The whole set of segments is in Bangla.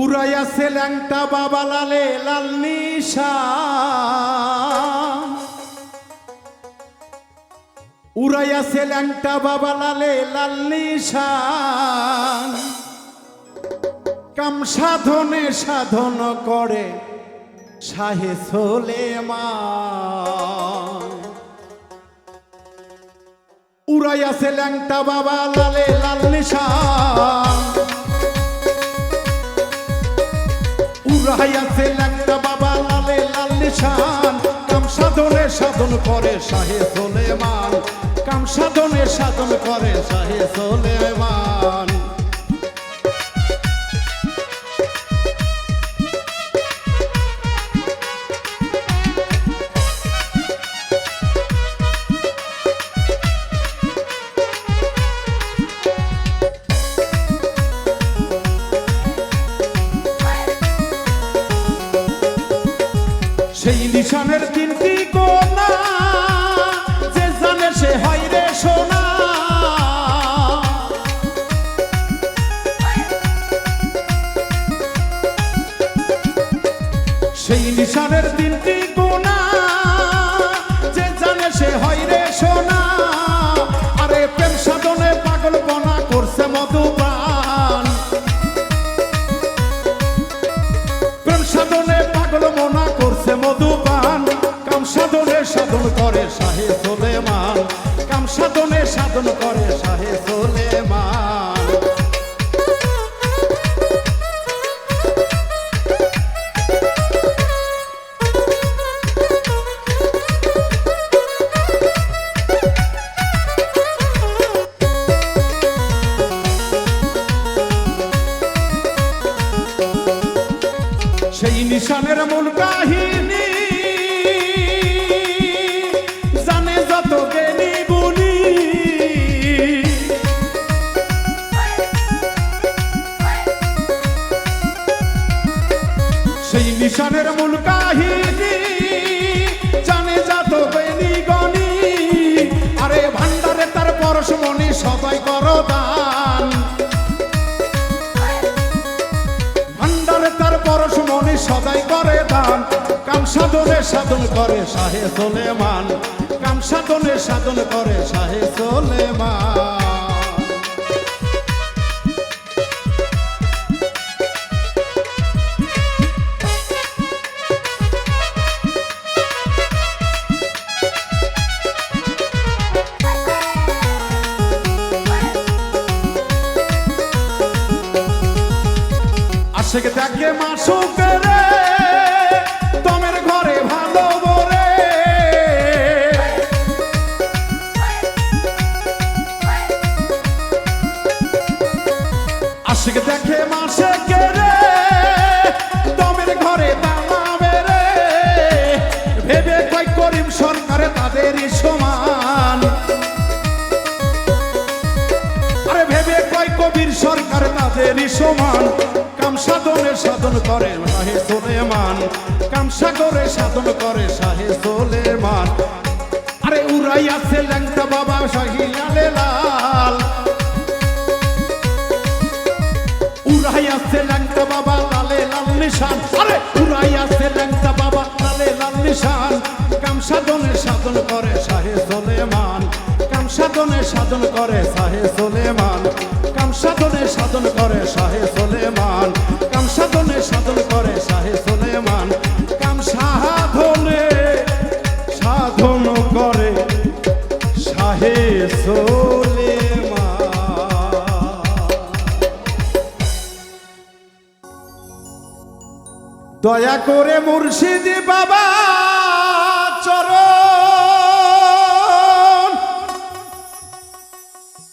উড়াইয়াছে ল্যাংটা বাবা লালে লাল নিশা। উড়াইয়াছে ল্যাংটা বাবা লালে লাল নিশা। কাম সাধনে সাধন করে শাহে সোলে মা উড়াইয়াছে ল্যাংটা বাবা লালে লাল নিশান উড়াইয়াছে একটা বাবা লালে লাল নিশান। কাম সাধনে সাধন করে শাহে সোলেমান। কাম সাধনে সাধন করে শাহে সোলেমান। সেই নিশানের তিনটি কোনা যে জানে সে হয় রে সোনা। আরে প্রেম সাধনে পাগল বনা করছে মধুপান প্রেম সাধনে পাগল মনা করছে মধুপান কাম সাধনে সাধন করে শাহে সোলেমান। নিশানের মূল কাহিনী। জানে যত জ্ঞানী বলি সেই নিশানের সাধনে সাধন করে শাহে সোলেমান। কাম সাধনে সাধন করে শাহে সোলেমান। দেখে মাসুক রে তোমের আশেক দেখে মাসে রে তোমের ঘরে দামাবে রে। ভেবে কয় করিম সরকারে তাদেরই সমান। আরে ভেবে কয় কবির সরকার তাদেরই সমান। কাম সাধনে সাধন করে শাহে সোলেমান। কাম সাগরে সাধন করে শাহে সোলেমান। আরে উড়াই আছে ল্যাংটা বাবা সাধনে সাধন করে শাহে সোলেমান। কাম সাধনে সাধন করে শাহে সোলেমান। কাম সাধনে সাধন করে শাহে সোলেমান। কাম সাধনে সাধন করে শাহে সোলেমান। কাম সাধনে সাধন করে শাহে দয়া করে মুর্শিদি বাবা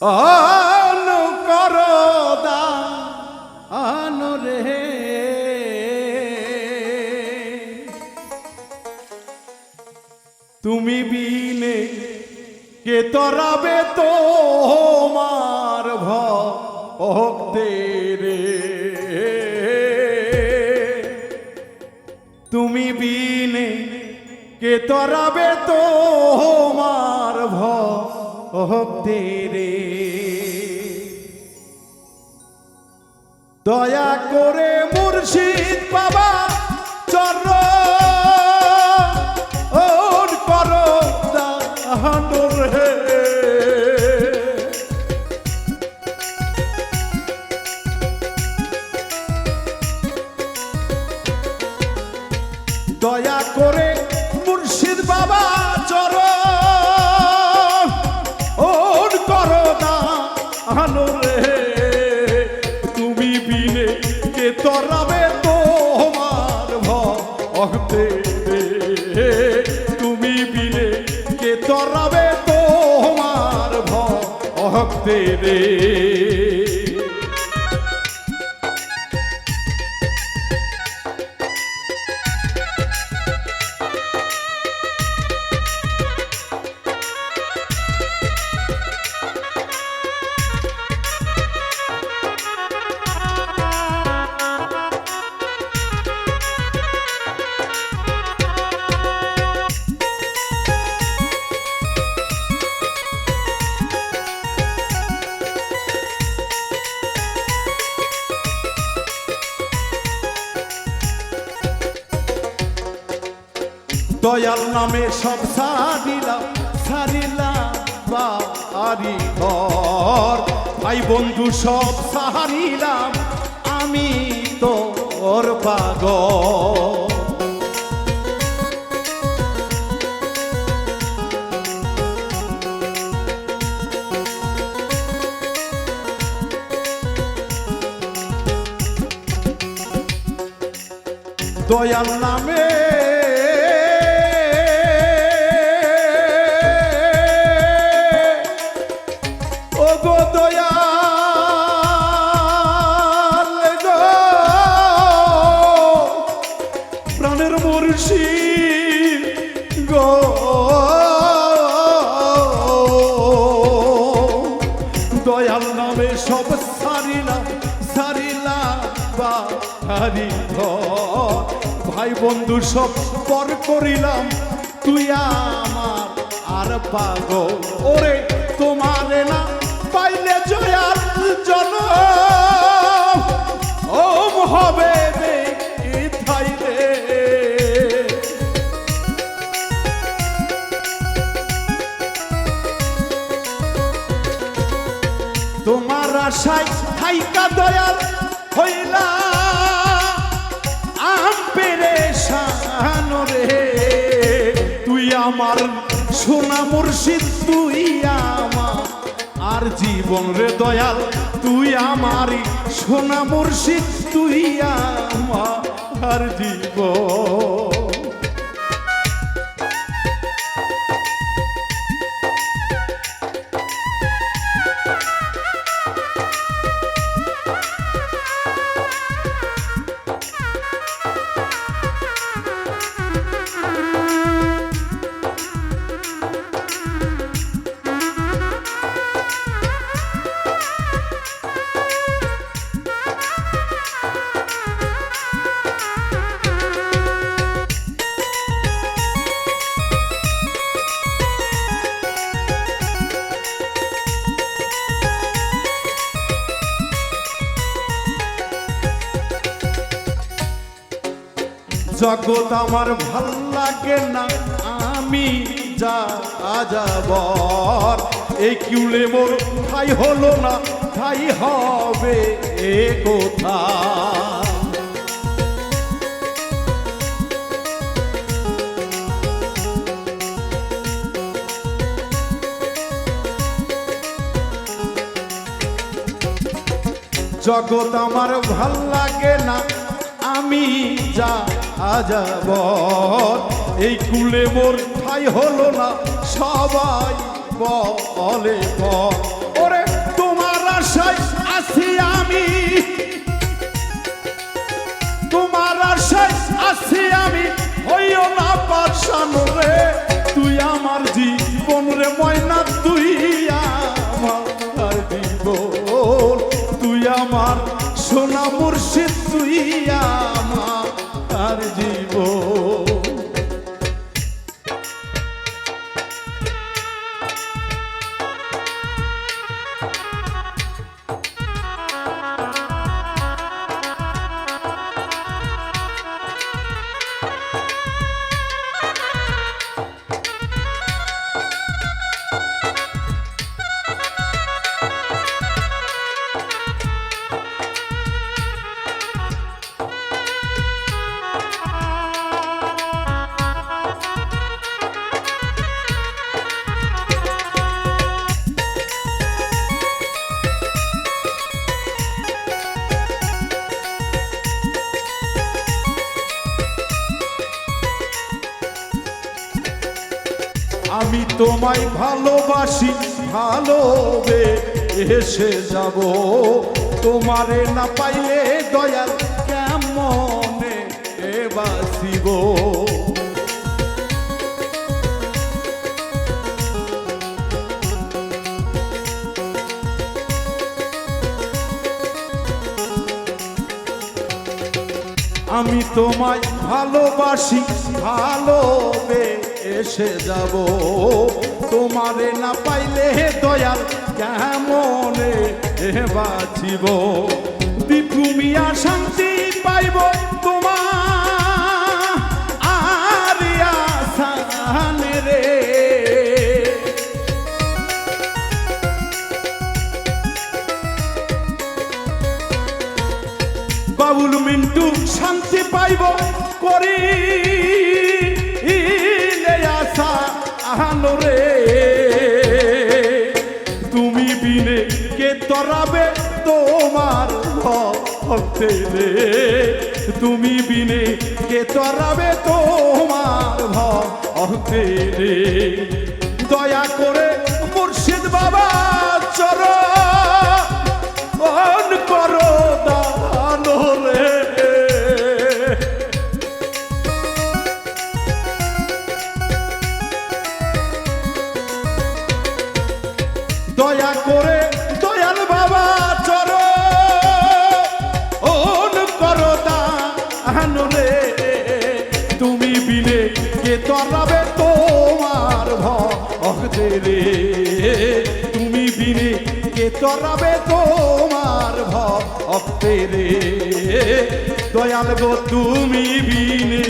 অনুকর দান রে। তুমি বিনে কে তরাবে তোমার ভক্তের তুমি বিনে কে তরাবে তোমার ওহম তেরে দয়া করে মুর্শিদ বাবা ভক্তে রে দয়াল নামে সব সারিলাম সারিলাম বাড়ি ঘর। ভাই বন্ধু সব সারিলাম, আমি তোর পাগল। দয়াল নামে সারিলাম হারি ভাই বন্ধু সব পর করিলাম, তুই আমার আর পাগল। ওরে, তোমারে না পাইলে জয়ার জন ও হবে তোমার আশায় হাইকা দয়াল হইলা। আম পেরে রে, তুই আমার সোনা মুর্শিদ, তুই আমার আর জীবন রে দয়াল, তুই আমারই সোনা মুর্শিদ, তুই আমার জীবন। জগৎ আমার ভালো লাগে না, আমি যা যাবর এই কিউলে মোর ঠাই হলো না, ঠাই হবে এ কথা জগৎ আমার ভালো লাগে না আমি যা যাব এই কুলে মোর ঠাই হলো না, সবাই বলে। ওরে, তোমার আশায় আছি আমি। তোমার আশায় আছি আমি। হইও না পাশানো রে, তুই আমার জীবন রে ময়না, তুই আমার জীবন তুই আমার সোনা মুর্শিদ তুই আমার জীবন। আমি তোমায় ভালোবাসি, ভালোবে এসে যাব। তোমারে না পাইলে দয়াল কেমনে বাসিব? আমি তোমায় ভালোবাসি, ভালোবে এসে যাব। তোমারে না পাইলে দয়াল কেমনে বাঁচিব? দীপুমিয়া শান্তি পাইব বিনে কে তরাবে? তোমার ভক্তে রে। তুমি বিনে কে তরাবে? তোমার ভক্তে রে। দয়া করে চড়াবে তোমার ভক্তের তুমি বিনে কে চড়াবে তোমার ভক্তের দয়াল গো, তুমি বিনে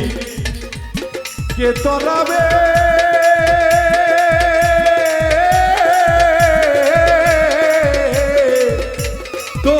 কে চড়াবে? তো